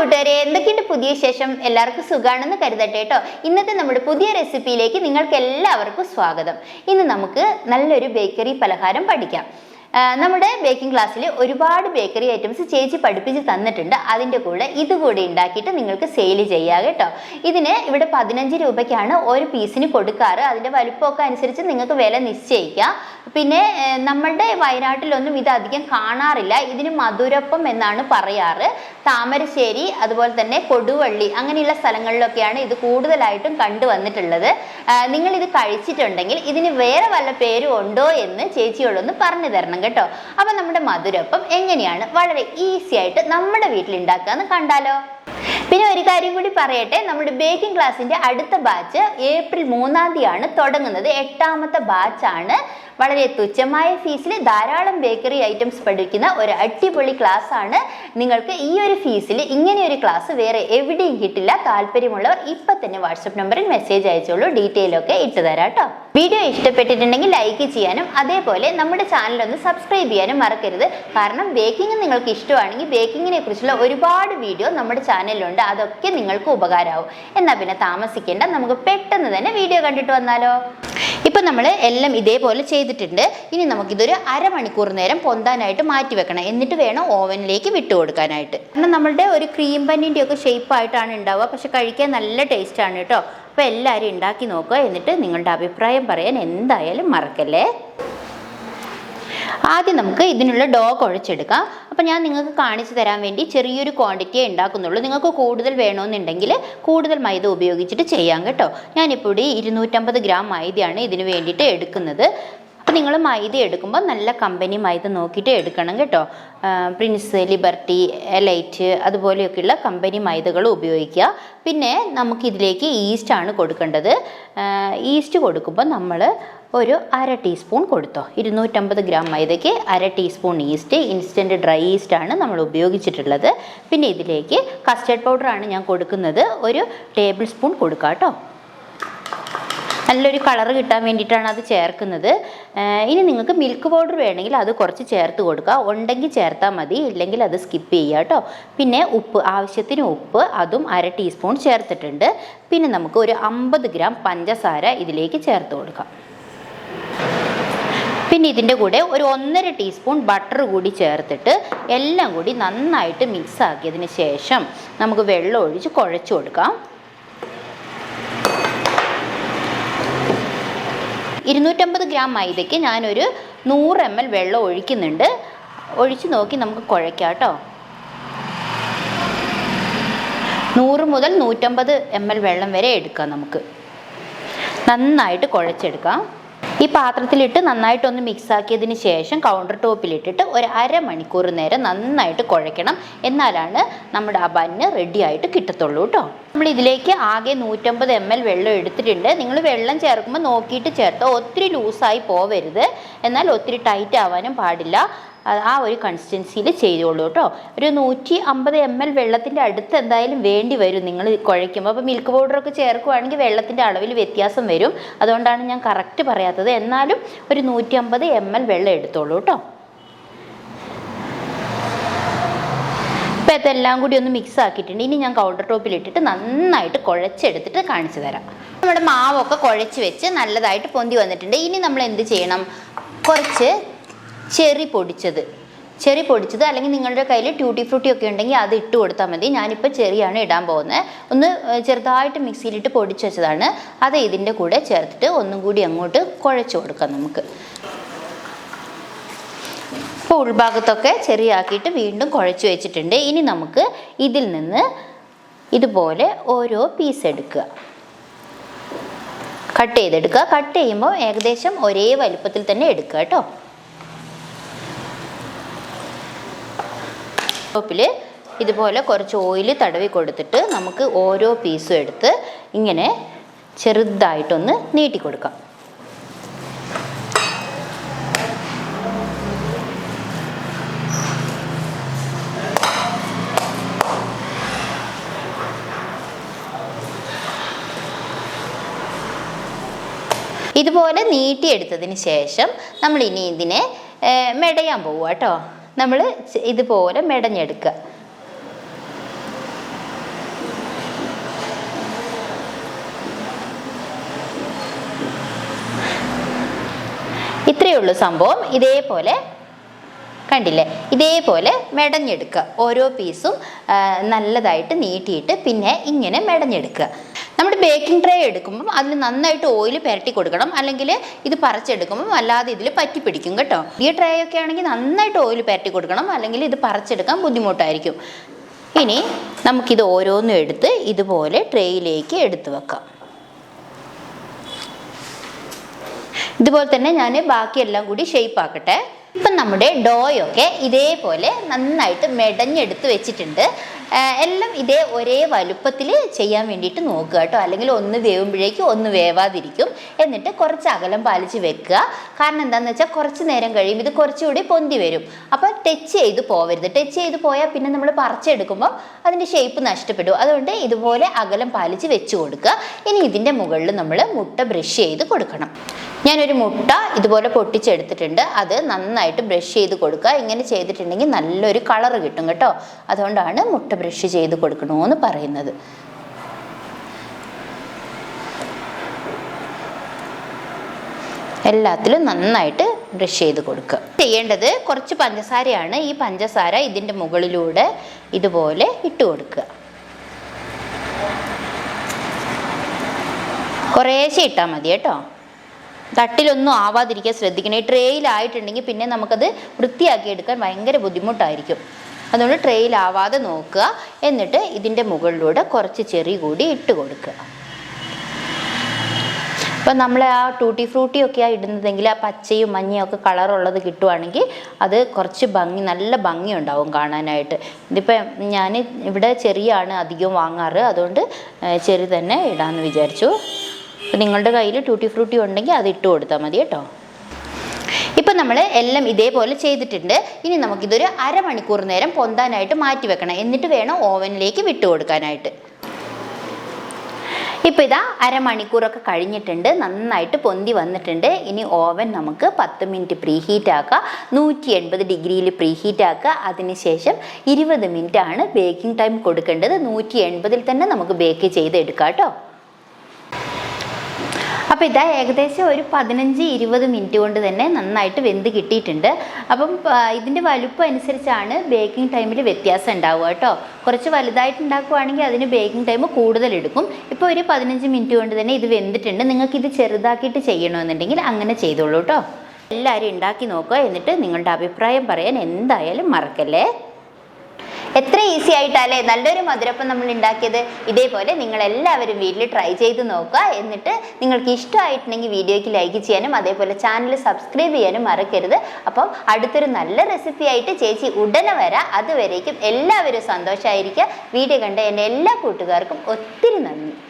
കൂട്ടുകാരെ എന്തൊക്കെയുണ്ട് പുതിയ ശേഷം എല്ലാവർക്കും സുഖാണെന്ന് കരുതട്ടെ കേട്ടോ. ഇന്നത്തെ നമ്മുടെ പുതിയ റെസിപ്പിയിലേക്ക് നിങ്ങൾക്ക് എല്ലാവർക്കും സ്വാഗതം. ഇന്ന് നമുക്ക് നല്ലൊരു ബേക്കറി പലഹാരം പഠിക്കാം. നമ്മുടെ ബേക്കിംഗ് ക്ലാസ്സിൽ ഒരുപാട് ബേക്കറി ഐറ്റംസ് ചേച്ചി പഠിപ്പിച്ച് തന്നിട്ടുണ്ട്. അതിന്റെ കൂടെ ഇതുകൂടി ഉണ്ടാക്കിയിട്ട് നിങ്ങൾക്ക് സെയിൽ ചെയ്യാം കേട്ടോ. ഇതിന് ഇവിടെ പതിനഞ്ച് രൂപയ്ക്കാണ് ഒരു പീസിന് കൊടുക്കാറ്. അതിന്റെ വലുപ്പമൊക്കെ അനുസരിച്ച് നിങ്ങൾക്ക് വില നിശ്ചയിക്കാം. പിന്നെ നമ്മളുടെ വയനാട്ടിലൊന്നും ഇത് അധികം കാണാറില്ല. ഇതിന് മധുരപ്പം എന്നാണ് പറയാറ്. താമരശ്ശേരി അതുപോലെ തന്നെ കൊടുവള്ളി അങ്ങനെയുള്ള സ്ഥലങ്ങളിലൊക്കെയാണ് ഇത് കൂടുതലായിട്ടും കണ്ടുവന്നിട്ടുള്ളത്. നിങ്ങൾ ഇത് കഴിച്ചിട്ടുണ്ടെങ്കിൽ ഇതിന് വേറെ വല്ല പേരും ഉണ്ടോ എന്ന് ചേച്ചിയോടൊന്ന് പറഞ്ഞു തരണം കേട്ടോ. അപ്പം നമ്മുടെ മധുരപ്പം എങ്ങനെയാണ്? വളരെ ഈസി ആയിട്ട് നമ്മുടെ വീട്ടിൽ ഉണ്ടാക്കാന്ന് കണ്ടാലോ? പിന്നെ ഒരു കാര്യം കൂടി പറയട്ടെ. നമ്മുടെ ബേക്കിംഗ് ക്ലാസ്സിന്റെ അടുത്ത ബാച്ച് ഏപ്രിൽ മൂന്നാം തീയതിയാണ് തുടങ്ങുന്നത്. എട്ടാമത്തെ ബാച്ചാണ് വളരെ തുച്ഛമായ ഫീസിൽ ധാരാളം ബേക്കറി ഐറ്റംസ് പഠിക്കുന്ന ഒരു അടിപൊളി ക്ലാസ് ആണ്. നിങ്ങൾക്ക് ഈ ഒരു ഫീസിൽ ഇങ്ങനെ ഒരു ക്ലാസ് വേറെ എവിടെയും കിട്ടില്ല. താല്പര്യമുള്ളവർ ഇപ്പൊ തന്നെ വാട്സപ്പ് നമ്പറിൽ മെസ്സേജ് അയച്ചോളൂ. ഡീറ്റെയിൽ ഒക്കെ ഇട്ട് തരാം കേട്ടോ. വീഡിയോ ഇഷ്ടപ്പെട്ടിട്ടുണ്ടെങ്കിൽ ലൈക്ക് ചെയ്യാനും അതേപോലെ നമ്മുടെ ചാനൽ ഒന്ന് സബ്സ്ക്രൈബ് ചെയ്യാനും മറക്കരുത്. കാരണം ബേക്കിംഗ് നിങ്ങൾക്ക് ഇഷ്ടമാണെങ്കിൽ ബേക്കിങ്ങിനെ കുറിച്ചുള്ള ഒരുപാട് വീഡിയോ നമ്മുടെ ചാനലിലുണ്ട് അതൊക്കെ നിങ്ങൾക്ക് ഉപകാരമാവും എന്നാൽ പിന്നെ താമസിക്കേണ്ട. നമുക്ക് പെട്ടെന്ന് തന്നെ വീഡിയോ കണ്ടിട്ട് വന്നാലോ? ഇപ്പം നമ്മൾ എല്ലാം ഇതേപോലെ ചെയ്തിട്ടുണ്ട്. ഇനി നമുക്കിതൊരു അരമണിക്കൂർ നേരം പൊന്താനായിട്ട് മാറ്റി വെക്കണം. എന്നിട്ട് വേണം ഓവനിലേക്ക് വിട്ടു കൊടുക്കാനായിട്ട്. കാരണം നമ്മളുടെ ഒരു ക്രീം പന്നിന്റെ ഒക്കെ ഷേപ്പായിട്ടാണ് ഉണ്ടാവുക. പക്ഷെ കഴിക്കാൻ നല്ല ടേസ്റ്റാണ് കേട്ടോ. അപ്പോൾ എല്ലാവരും ഉണ്ടാക്കി നോക്കുക. എന്നിട്ട് നിങ്ങളുടെ അഭിപ്രായം പറയാൻ എന്തായാലും മറക്കല്ലേ? ആദ്യം നമുക്ക് ഇതിനുള്ള ഡോ കുഴച്ചെടുക്കാം അപ്പോൾ ഞാൻ നിങ്ങൾക്ക് കാണിച്ചു തരാൻ വേണ്ടി ചെറിയൊരു ക്വാണ്ടിറ്റിയേ ഉണ്ടാക്കുന്നുള്ളൂ. നിങ്ങൾക്ക് കൂടുതൽ വേണമെന്നുണ്ടെങ്കിൽ കൂടുതൽ മൈദ ഉപയോഗിച്ചിട്ട് ചെയ്യാം കേട്ടോ. ഞാനിപ്പോൾ ഇവിടെ ഇരുന്നൂറ്റമ്പത് ഗ്രാം മൈദയാണ് ഇതിന് വേണ്ടിയിട്ട് എടുക്കുന്നത്. അപ്പോൾ നിങ്ങൾ മൈദ എടുക്കുമ്പോൾ നല്ല കമ്പനി മൈദ നോക്കിയിട്ട് എടുക്കണം കേട്ടോ. പ്രിൻസ് ലിബർട്ടി എലൈറ്റ് അതുപോലെയൊക്കെയുള്ള കമ്പനി മൈദകൾ ഉപയോഗിക്കുക. പിന്നെ നമുക്കിതിലേക്ക് ഈസ്റ്റാണ് കൊടുക്കേണ്ടത്. ഈസ്റ്റ് കൊടുക്കുമ്പോൾ നമ്മൾ ഒരു അര ടീസ്പൂൺ കൊടുത്തോ. ഇരുന്നൂറ്റമ്പത് ഗ്രാം മൈദയ്ക്ക് അര teaspoon yeast instant dry yeast ആണ് നമ്മൾ ഉപയോഗിച്ചിട്ടുള്ളത്. പിന്നെ ഇതിലേക്ക് കസ്റ്റർഡ് പൗഡറാണ് ഞാൻ കൊടുക്കുന്നത്. ഒരു ടേബിൾ സ്പൂൺ കൊടുക്കാം കേട്ടോ നല്ലൊരു കളർ കിട്ടാൻ വേണ്ടിയിട്ടാണ് അത് ചേർക്കുന്നത്. ഇനി നിങ്ങൾക്ക് മിൽക്ക് പൗഡർ വേണമെങ്കിൽ അത് കുറച്ച് ചേർത്ത് കൊടുക്കുക. ഉണ്ടെങ്കിൽ ചേർത്താൽ മതി. ഇല്ലെങ്കിൽ അത് സ്കിപ്പ് ചെയ്യുക കേട്ടോ. പിന്നെ ഉപ്പ് ആവശ്യത്തിന് ഉപ്പ് അതും അര ടീസ്പൂൺ ചേർത്തിട്ടുണ്ട്. പിന്നെ നമുക്ക് ഒരു അമ്പത് ഗ്രാം പഞ്ചസാര ഇതിലേക്ക് ചേർത്ത് കൊടുക്കാം. പിന്നെ ഇതിന്റെ കൂടെ ഒരു ഒന്നര ടീസ്പൂൺ ബട്ടർ കൂടി ചേർത്തിട്ട് എല്ലാം കൂടി നന്നായിട്ട് മിക്സ് ആക്കിയതിന് ശേഷം നമുക്ക് വെള്ളം ഒഴിച്ച് കുഴച്ചു കൊടുക്കാം. ഇരുന്നൂറ്റമ്പത് ഗ്രാം മൈദയ്ക്ക് ഞാനൊരു നൂറ് എം എൽ വെള്ളം ഒഴിക്കുന്നുണ്ട്. ഒഴിച്ച് നോക്കി നമുക്ക് കുഴയ്ക്കാം കേട്ടോ. നൂറ് മുതൽ നൂറ്റമ്പത് എം എൽ വെള്ളം വരെ എടുക്കാം നമുക്ക്. നന്നായിട്ട് കുഴച്ചെടുക്കാം. ഈ പാത്രത്തിലിട്ട് നന്നായിട്ടൊന്ന് മിക്സ് ആക്കിയതിന് ശേഷം കൗണ്ടർ ടോപ്പിലിട്ടിട്ട് ഒരു അരമണിക്കൂർ നേരം നന്നായിട്ട് കുഴയ്ക്കണം. എന്നാലാണ് നമ്മുടെ ആ ബന്ന് റെഡി ആയിട്ട് കിട്ടത്തുള്ളൂ കേട്ടോ നമ്മൾ ഇതിലേക്ക് ആകെ നൂറ്റമ്പത് എം എൽ വെള്ളം എടുത്തിട്ടുണ്ട്. നിങ്ങൾ വെള്ളം ചേർക്കുമ്പോൾ നോക്കിയിട്ട് ചേർത്തോ ഒത്തിരി ലൂസായി പോവരുത്. എന്നാൽ ഒത്തിരി ടൈറ്റ് ആവാനും പാടില്ല. ആ ഒരു കൺസിസ്റ്റൻസിയിൽ ചെയ്തോളൂ കേട്ടോ. ഒരു നൂറ്റി അമ്പത് എം എൽ വെള്ളത്തിന്റെ അടുത്ത് എന്തായാലും വേണ്ടി വരും നിങ്ങൾ കുഴയ്ക്കുമ്പോൾ. അപ്പോൾ മിൽക്ക് പൗഡറൊക്കെ ചേർക്കുവാണെങ്കിൽ വെള്ളത്തിന്റെ അളവിൽ വ്യത്യാസം വരും. അതുകൊണ്ടാണ് ഞാൻ കറക്റ്റ് പറയാത്തത്. എന്നാലും ഒരു നൂറ്റി അമ്പത് എം എൽ വെള്ളം എടുത്തോളൂ കേട്ടോ. ഇപ്പം ഇതെല്ലാം കൂടി ഒന്ന് മിക്സ് ആക്കിയിട്ടുണ്ട്. ഇനി ഞാൻ കൗണ്ടർ ടോപ്പിൽ ഇട്ടിട്ട് നന്നായിട്ട് കുഴച്ചെടുത്തിട്ട് കാണിച്ചു തരാം. നമ്മുടെ മാവൊക്കെ കുഴച്ച് വെച്ച് നല്ലതായിട്ട് പൊന്തി വന്നിട്ടുണ്ട്. ഇനി നമ്മൾ എന്ത് ചെയ്യണം? കുറച്ച് ചെറി പൊടിച്ചത്. ചെറി പൊടിച്ചത് അല്ലെങ്കിൽ നിങ്ങളുടെ കയ്യിൽ ട്യൂട്ടി ഫ്രൂട്ടി ഒക്കെ ഉണ്ടെങ്കിൽ അത് ഇട്ട് കൊടുത്താൽ മതി. ഞാനിപ്പോൾ ചെറിയാണ് ഇടാൻ പോകുന്നത്. ഒന്ന് ചെറുതായിട്ട് മിക്സിയിലിട്ട് പൊടിച്ച് വെച്ചതാണ്. അത് ഇതിന്റെ കൂടെ ചേർത്തിട്ട് ഒന്നും കൂടി അങ്ങോട്ട് കുഴച്ച് കൊടുക്കാം നമുക്ക്. ഇപ്പോൾ ഉൾഭാഗത്തൊക്കെ ചെറിയാക്കിയിട്ട് വീണ്ടും കുഴച്ച് വെച്ചിട്ടുണ്ട്. ഇനി നമുക്ക് ഇതിൽ നിന്ന് ഇതുപോലെ ഓരോ പീസ് എടുക്കുക. കട്ട് ചെയ്തെടുക്കുക. കട്ട് ചെയ്യുമ്പോൾ ഏകദേശം ഒരേ വലുപ്പത്തിൽ തന്നെ എടുക്കുക കേട്ടോ. ടോപ്പിൽ ഇതുപോലെ കുറച്ച് ഓയിൽ തടവി കൊടുത്തിട്ട് നമുക്ക് ഓരോ പീസും എടുത്ത് ഇങ്ങനെ ചെറുതായിട്ടൊന്ന് നീട്ടി കൊടുക്കാം. ഇതുപോലെ നീട്ടിയെടുത്തതിന് ശേഷം നമ്മൾ ഇനി ഇതിനെ മെടയാൻ പോവുക കേട്ടോ നമ്മൾ ഇതുപോലെ മെടഞ്ഞെടുക്കുക. ഇത്രയേ ഉള്ളൂ സംഭവം. ഇതേപോലെ കണ്ടില്ലേ? ഇതേപോലെ മെടഞ്ഞെടുക്കുക. ഓരോ പീസും നല്ലതായിട്ട് നീട്ടിയിട്ട് പിന്നെ ഇങ്ങനെ മെടഞ്ഞെടുക്കുക. നമ്മുടെ ബേക്കിംഗ് ട്രേ എടുക്കുമ്പം അതിൽ നന്നായിട്ട് ഓയിൽ പുരട്ടി കൊടുക്കണം. അല്ലെങ്കിൽ ഇത് പറിച്ചെടുക്കുമ്പം അല്ലാതെ ഇതിൽ പറ്റി പിടിക്കും കേട്ടോ. ഈ ട്രേ ഒക്കെ ആണെങ്കിൽ നന്നായിട്ട് ഓയിൽ പുരട്ടി കൊടുക്കണം. അല്ലെങ്കിൽ ഇത് പറിച്ചെടുക്കാൻ ബുദ്ധിമുട്ടായിരിക്കും. ഇനി നമുക്കിത് ഓരോന്നും എടുത്ത് ഇതുപോലെ ട്രേയിലേക്ക് എടുത്തു വെക്കാം. ഇതുപോലെ തന്നെ ഞാൻ ബാക്കിയെല്ലാം കൂടി ഷേപ്പ് ആക്കട്ടെ. ഇപ്പം നമ്മുടെ ഡോയൊക്കെ ഇതേപോലെ നന്നായിട്ട് മെടഞ്ഞെടുത്ത് വെച്ചിട്ടുണ്ട്. എല്ലാം ഇതേ ഒരേ വലുപ്പത്തിൽ ചെയ്യാൻ വേണ്ടിയിട്ട് നോക്കുക കേട്ടോ. അല്ലെങ്കിൽ ഒന്ന് വേവുമ്പോഴേക്കും ഒന്ന് വേവാതിരിക്കും. എന്നിട്ട് കുറച്ച് അകലം പാലിച്ച് വെക്കുക. കാരണം എന്താണെന്ന് വെച്ചാൽ കുറച്ച് നേരം കഴിയും ഇത് കുറച്ചുകൂടി പൊന്തി വരും. അപ്പോൾ ടച്ച് ചെയ്ത് പോവരുത്. ടച്ച് ചെയ്ത് പോയാൽ പിന്നെ നമ്മൾ പറിച്ചെടുക്കുമ്പോൾ അതിന്റെ ഷേപ്പ് നഷ്ടപ്പെടും. അതുകൊണ്ട് ഇതുപോലെ അകലം പാലിച്ച് വെച്ച് കൊടുക്കുക. ഇനി ഇതിന്റെ മുകളിൽ നമ്മൾ മുട്ട ബ്രഷ് ചെയ്ത് കൊടുക്കണം. ഞാനൊരു മുട്ട ഇതുപോലെ പൊട്ടിച്ചെടുത്തിട്ടുണ്ട്. അത് നന്നായിട്ട് ബ്രഷ് ചെയ്ത് കൊടുക്കുക. ഇങ്ങനെ ചെയ്തിട്ടുണ്ടെങ്കിൽ നല്ലൊരു കളർ കിട്ടും കേട്ടോ. അതുകൊണ്ടാണ് മുട്ട ബ്രഷ് ചെയ്ത് കൊടുക്കണമെന്ന് പറയുന്നത്. എല്ലാത്തിലും നന്നായിട്ട് ബ്രഷ് ചെയ്ത് കൊടുക്കുക. ചെയ്യേണ്ടത് കുറച്ച് പഞ്ചസാരയാണ്. ഈ പഞ്ചസാര ഇതിന്റെ മുകളിലൂടെ ഇതുപോലെ ഇട്ട് കൊടുക്കുക. കുറേശ്ശെ ഇട്ടാൽ മതി കേട്ടോ. തട്ടിലൊന്നും ആവാതിരിക്കാൻ ശ്രദ്ധിക്കണം. ഈ ട്രേയിലായിട്ടുണ്ടെങ്കിൽ പിന്നെ നമുക്കത് വൃത്തിയാക്കി എടുക്കാൻ ഭയങ്കര ബുദ്ധിമുട്ടായിരിക്കും. അതുകൊണ്ട് ട്രേയിലാവാതെ നോക്കുക. എന്നിട്ട് ഇതിന്റെ മുകളിലൂടെ കുറച്ച് ചെറി കൂടി ഇട്ട് കൊടുക്കുക. അപ്പം നമ്മൾ ആ ടൂട്ടി ഫ്രൂട്ടി ഒക്കെ ആ ഇടുന്നതെങ്കിൽ ആ പച്ചയും മഞ്ഞയും ഒക്കെ കളറുള്ളത് കിട്ടുവാണെങ്കിൽ അത് കുറച്ച് ഭംഗി നല്ല ഭംഗി ഉണ്ടാവും കാണാനായിട്ട്. ഇതിപ്പം ഞാൻ ഇവിടെ ചെറിയാണ് അധികം വാങ്ങാറ്. അതുകൊണ്ട് ചെറി തന്നെ ഇടാമെന്ന് വിചാരിച്ചു. അപ്പം നിങ്ങളുടെ കയ്യിൽ ട്യൂട്ടി ഫ്രൂട്ടി ഉണ്ടെങ്കിൽ അത് ഇട്ട് കൊടുത്താൽ മതി കേട്ടോ. ഇപ്പം നമ്മൾ എല്ലാം ഇതേപോലെ ചെയ്തിട്ടുണ്ട്. ഇനി നമുക്കിതൊരു അരമണിക്കൂർ നേരം പൊന്താനായിട്ട് മാറ്റി വെക്കണം. എന്നിട്ട് വേണം ഓവനിലേക്ക് വിട്ടു കൊടുക്കാനായിട്ട്. ഇപ്പം ഇതാ അരമണിക്കൂറൊക്കെ കഴിഞ്ഞിട്ടുണ്ട്. നന്നായിട്ട് പൊന്തി വന്നിട്ടുണ്ട്. ഇനി ഓവൻ നമുക്ക് പത്ത് മിനിറ്റ് പ്രീ ഹീറ്റ് ആക്കുക. നൂറ്റി എൺപത് ഡിഗ്രിയിൽ പ്രീ ഹീറ്റ് ആക്കുക അതിനുശേഷം ഇരുപത് മിനിറ്റ് ആണ് ബേക്കിംഗ് ടൈം കൊടുക്കേണ്ടത്. നൂറ്റി എൺപതിൽ തന്നെ നമുക്ക് ബേക്ക് ചെയ്തെടുക്കാം കേട്ടോ. അപ്പോൾ ഇതാ ഏകദേശം ഒരു പതിനഞ്ച് ഇരുപത് മിനിറ്റ് കൊണ്ട് തന്നെ നന്നായിട്ട് വെന്ത് കിട്ടിയിട്ടുണ്ട്. അപ്പം ഇതിന്റെ വലുപ്പം അനുസരിച്ചാണ് ബേക്കിംഗ് ടൈമിൽ വ്യത്യാസം ഉണ്ടാവുക കേട്ടോ. കുറച്ച് വലുതായിട്ട് ഉണ്ടാക്കുവാണെങ്കിൽ അതിന് ബേക്കിംഗ് ടൈം കൂടുതൽ എടുക്കും. ഇപ്പോൾ ഒരു പതിനഞ്ച് മിനിറ്റ് കൊണ്ട് തന്നെ ഇത് വെന്തിട്ടുണ്ട്. നിങ്ങൾക്ക് ഇത് ചെറുതാക്കിയിട്ട് ചെയ്യണമെന്നുണ്ടെങ്കിൽ അങ്ങനെ ചെയ്തോളൂ കേട്ടോ. എല്ലാവരും ഉണ്ടാക്കി നോക്കുക. എന്നിട്ട് നിങ്ങളുടെ അഭിപ്രായം പറയാൻ എന്തായാലും മറക്കല്ലേ? എത്ര ഈസി ആയിട്ടല്ലേ? നല്ലൊരു മധുരപ്പം നമ്മൾ ഉണ്ടാക്കിയത്. ഇതേപോലെ നിങ്ങൾ എല്ലാവരും വീട്ടിൽ ട്രൈ ചെയ്ത് നോക്കുക. എന്നിട്ട് നിങ്ങൾക്ക് ഇഷ്ടമായിട്ടുണ്ടെങ്കിൽ വീഡിയോയ്ക്ക് ലൈക്ക് ചെയ്യാനും അതേപോലെ ചാനൽ സബ്സ്ക്രൈബ് ചെയ്യാനും മറക്കരുത്. അപ്പം അടുത്തൊരു നല്ല റെസിപ്പി ആയിട്ട് ചേച്ചി ഉടനെ വരാം. അതുവരേക്കും എല്ലാവരും സന്തോഷമായിരിക്കുക വീഡിയോ കണ്ട എന്റെ എല്ലാ കൂട്ടുകാർക്കും ഒത്തിരി നന്ദി.